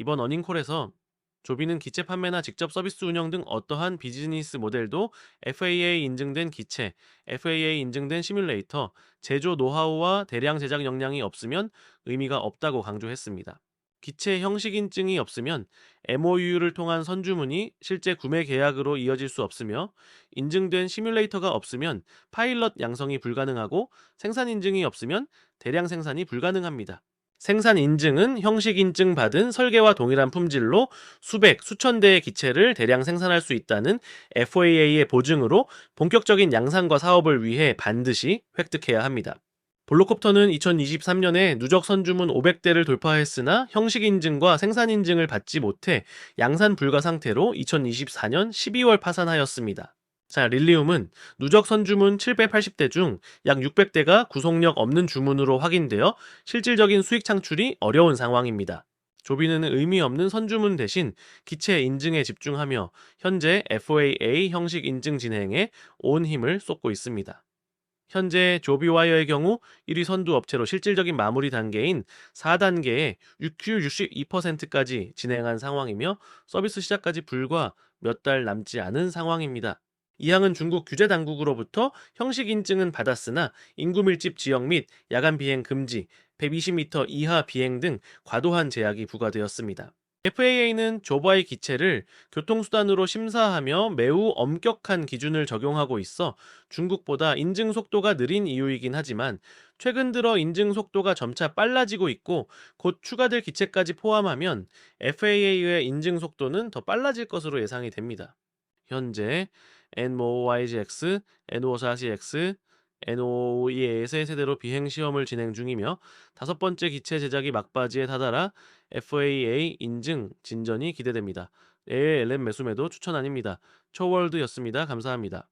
이번 어닝콜에서 조비는 기체 판매나 직접 서비스 운영 등 어떠한 비즈니스 모델도 FAA 인증된 기체, FAA 인증된 시뮬레이터, 제조 노하우와 대량 제작 역량이 없으면 의미가 없다고 강조했습니다. 기체 형식 인증이 없으면 MOU를 통한 선주문이 실제 구매 계약으로 이어질 수 없으며 인증된 시뮬레이터가 없으면 파일럿 양성이 불가능하고 생산 인증이 없으면 대량 생산이 불가능합니다. 생산 인증은 형식 인증 받은 설계와 동일한 품질로 수백, 수천 대의 기체를 대량 생산할 수 있다는 FAA의 보증으로 본격적인 양산과 사업을 위해 반드시 획득해야 합니다. 볼로콥터는 2023년에 누적 선주문 500대를 돌파했으나 형식 인증과 생산 인증을 받지 못해 양산 불가 상태로 2024년 12월 파산하였습니다. 자, 릴리움은 누적 선주문 780대 중 약 600대가 구속력 없는 주문으로 확인되어 실질적인 수익 창출이 어려운 상황입니다. 조비는 의미 없는 선주문 대신 기체 인증에 집중하며 현재 FAA 형식 인증 진행에 온 힘을 쏟고 있습니다. 현재 조비와이어의 경우 1위 선두 업체로 실질적인 마무리 단계인 4단계에 6Q 62%까지 진행한 상황이며 서비스 시작까지 불과 몇 달 남지 않은 상황입니다. 이항은 중국 규제 당국으로부터 형식 인증은 받았으나 인구 밀집 지역 및 야간 비행 금지, 120m 이하 비행 등 과도한 제약이 부과되었습니다. FAA는 조바의 기체를 교통수단으로 심사하며 매우 엄격한 기준을 적용하고 있어 중국보다 인증 속도가 느린 이유이긴 하지만 최근 들어 인증 속도가 점차 빨라지고 있고 곧 추가될 기체까지 포함하면 FAA의 인증 속도는 더 빨라질 것으로 예상이 됩니다. 현재 N5YGX, N540X, N5EA의 세대로 비행 시험을 진행 중이며 다섯 번째 기체 제작이 막바지에 다다라 FAA 인증 진전이 기대됩니다. ALM 매수매도 추천 아닙니다. 초월드였습니다. 감사합니다.